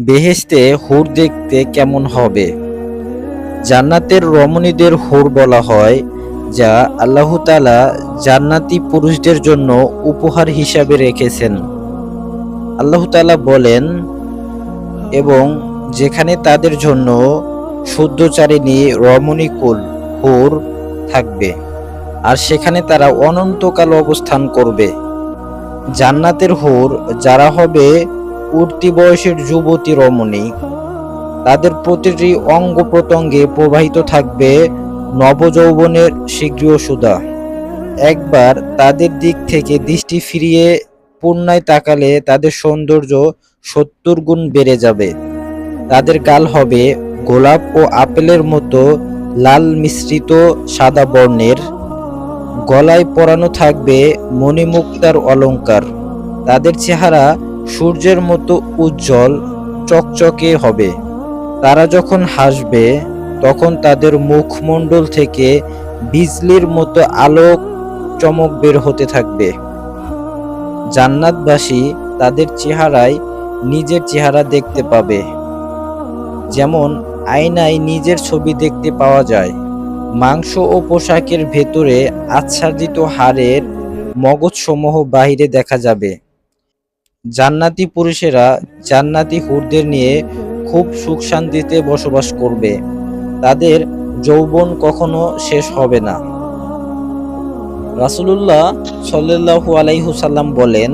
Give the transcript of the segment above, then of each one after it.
বেহেশতে হুর দেখতে কেমন হবে? জান্নাতের রমণীদের হুর বলা হয়, যা আল্লাহ তাআলা জান্নাতি পুরুষদের জন্য উপহার হিসাবে রেখেছেন। আল্লাহ তাআলা বলেন, এবং যেখানে তাদের জন্য শুদ্ধচারিণী রমণীকুল হুর থাকবে, আর সেখানে তারা অনন্তকাল অবস্থান করবে। জান্নাতের হুর যারা হবে উঠতি বয়সের যুবতী রমণী। তাদের প্রতিটি অঙ্গ প্রত্যঙ্গে প্রবাহিত থাকবে নবযৌবনের শীঘ্র সুধা একবার তাদের দিক থেকে দৃষ্টি ফিরিয়ে পূর্ণায় তাকালে তাদের সৌন্দর্য সত্তর গুণ বেড়ে যাবে। তাদের গাল হবে গোলাপ ও আপেলের মতো লাল মিশ্রিত সাদা বর্ণের। গলায় পরানো থাকবে মণিমুক্তার অলংকার। তাদের চেহারা সূর্যের মতো উজ্জ্বল, চকচকে হবে। তারা যখন হাসবে, তখন তাদের মুখমণ্ডল থেকে বিজলির মতো আলোক চমক বের হতে থাকবে। জান্নাতবাসী তাদের চেহারায় নিজের চেহারা দেখতে পাবে। যেমন আয়নায় নিজের ছবি দেখতে পাওয়া যায়। মাংস ও পোশাকের ভেতরে আচ্ছাদিত হাড়ের মগজসমূহ বাহিরে দেখা যাবে। জান্নাতি পুরুষেরা জান্নাতি হুরদের নিয়ে খুব সুখ শান্তিতে বসবাস করবে। তাদের যৌবন কখনো শেষ হবে না। রাসূলুল্লাহ সাল্লাল্লাহু আলাইহুসাল্লাম বলেন,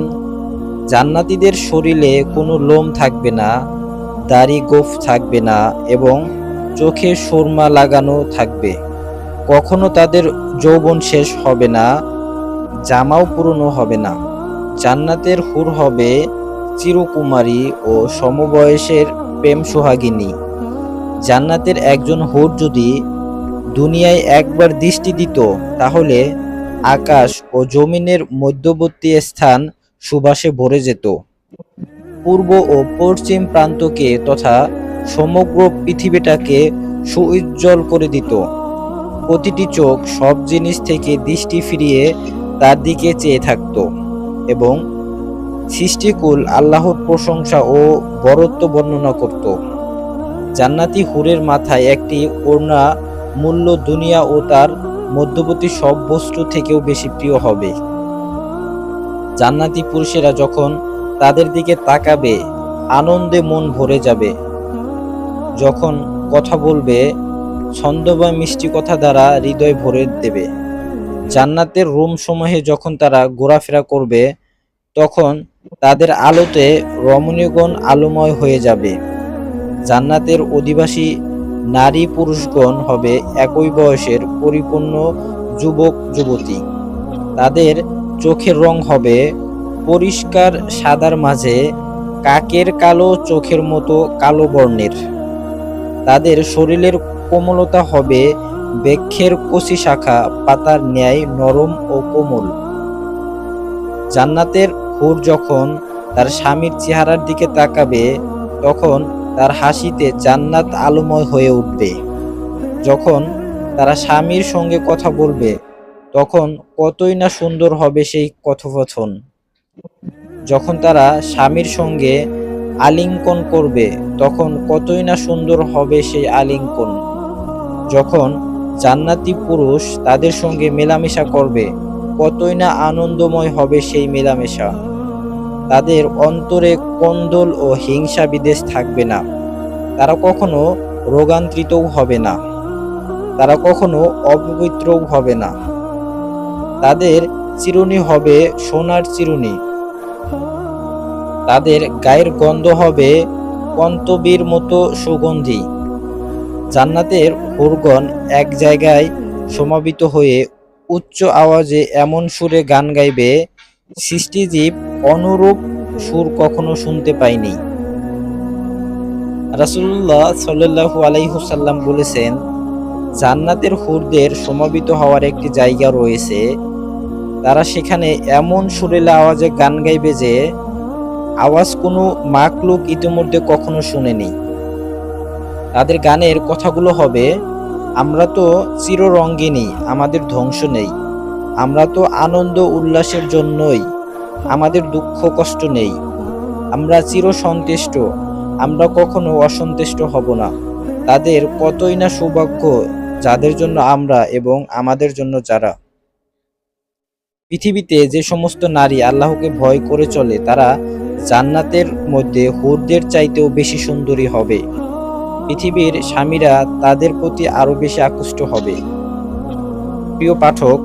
জান্নাতীদের শরীরে কোনো লোম থাকবে না, দাড়ি গোফ থাকবে না এবং চোখে সুরমা লাগানো থাকবে। কখনো তাদের যৌবন শেষ হবে না, জামাও পুরনো হবে না। জান্নাতের হুর হবে চিরকুমারী ও সমবয়সের প্রেম সোহাগিনী। জান্নাতের একজন হুর যদি দুনিয়ায় একবার দৃষ্টি দিত, তাহলে আকাশ ও জমিনের মধ্যবর্তী স্থান সুবাসে ভরে যেত। পূর্ব ও পশ্চিম প্রান্তকে তথা সমগ্র পৃথিবীটাকে সুউজ্জ্বল করে দিত। প্রতিটি চোখ সব জিনিস থেকে দৃষ্টি ফিরিয়ে তার দিকে চেয়ে থাকত। এবং সৃষ্টিকুল আল্লাহর প্রশংসা ও বরত্ব বর্ণনা করত। জান্নাতি হুরের মাথায় একটি ওড়না মূল্য দুনিয়া ও তার মধ্যবর্তী সব বস্তু থেকেও বেশি প্রিয় হবে। জান্নাতি পুরুষেরা যখন তাদের দিকে তাকাবে, আনন্দে মন ভরে যাবে। যখন কথা বলবে, ছন্দ বা মিষ্টি কথা দ্বারা হৃদয় ভরে দেবে। জান্নাতের রুম সমূহে যখন তারা ঘোরাফেরা করবে, তখন তাদের আলোতে রমণীগণ আলোময় হয়ে যাবে। জান্নাতের অধিবাসী নারী পুরুষগণ হবে একই বয়সের পরিপূর্ণ যুবক, যুবতী। তাদের চোখের রং হবে পরিষ্কার সাদার মাঝে, কাকের কালো চোখের মতো কালো বর্ণের। তাদের শরীরের কোমলতা হবে বৃক্ষের কচি শাখা, পাতার ন্যায় নরম ও কোমল। জান্নাতের হুর যখন তার স্বামীর চেহারার দিকে তাকাবে, তখন তার হাসিতে জান্নাত আলোময় হয়ে উঠবে। যখন তারা স্বামীর সঙ্গে কথা বলবে, তখন কতই না সুন্দর হবে সেই কথোপথন যখন তারা স্বামীর সঙ্গে আলিঙ্গন করবে, তখন কতই না সুন্দর হবে সেই আলিঙ্গন। যখন জান্নাতি পুরুষ তাদের সঙ্গে মেলামেশা করবে, কতই না আনন্দময় হবে সেই মেলামেশা। তাদের অন্তরে কন্দল ও হিংসা বিদেশ থাকবে না। তারা কখনো রোগান্তরিতও হবে না। তারা কখনো অপবিত্রও হবে না। তাদের চিরুনি হবে সোনার চিরুনি। তাদের গায়ের গন্ধ হবে কন্তবীর মতো সুগন্ধি। জান্নাতের হুরগণ এক জায়গায় সমাবিত হয়ে উচ্চ আওয়াজে এমন সুরে গান গাইবে, সৃষ্টিজীব অনুরূপ সুর কখনো শুনতে পায়নি। রাসুল্লাহ সাল্লু আলাইহুসাল্লাম বলেছেন, জান্নাতের হুরদের সমাবিত হওয়ার একটি জায়গা রয়েছে। তারা সেখানে এমন সুরেলা আওয়াজে গান গাইবে যে, আওয়াজ কোনো মাকলুক ইতিমধ্যে কখনো শুনেনি। তাদের গানের কথাগুলো হবে, আমরা তো চিররঙ্গিনী, আমাদের ধ্বংস নেই। আমরা তো আনন্দ উল্লাসের জন্যই, আমাদের দুঃখ কষ্ট নেই। আমরা চির সন্তুষ্ট আমরা কখনো অসন্তুষ্ট হব না। তাদের কতই না সৌভাগ্য, যাদের জন্য আমরা এবং আমাদের জন্য যারা। পৃথিবীতে যে সমস্ত নারী আল্লাহকে ভয় করে চলে, তারা জান্নাতের মধ্যে হুরদের চাইতেও বেশি সুন্দরী হবে। পৃথিবীর স্বামীরা তাদের প্রতি আরও বেশি আকৃষ্ট হবে। প্রিয় পাঠক,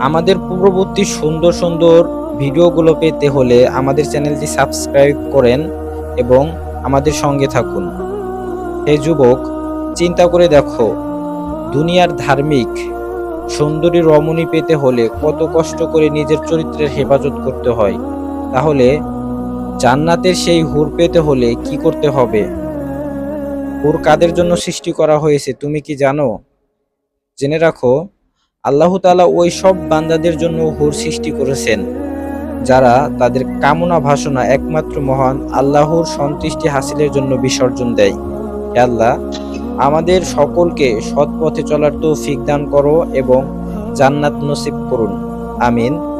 আমাদের পূর্ববর্তী সুন্দর সুন্দর ভিডিওগুলো পেতে হলে আমাদের চ্যানেলটি সাবস্ক্রাইব করেন এবং আমাদের সঙ্গে থাকুন। হে যুবক, চিন্তা করে দেখো, দুনিয়ার ধার্মিক সুন্দরী রমণী পেতে হলে কত কষ্ট করে নিজের চরিত্রের হেফাজত করতে হয়। তাহলে জান্নাতের সেই হুর পেতে হলে কি করতে হবে? হুর কাদের জন্য সৃষ্টি করা হয়েছে, তুমি কি জানো? জেনে রাখো, আল্লাহ তালা ওই সব বান্দাদের জন্য হুর সৃষ্টি করেছেন, যারা তাদের কামনা ভাসনা একমাত্র মহান আল্লাহর সন্তুষ্টি হাসিলের জন্য বিসর্জন দেয়। আল্লাহ, আমাদের সকলকে সৎ পথে চলার তৌফিক দান করো এবং জান্নাত নসিব করুন। আমিন।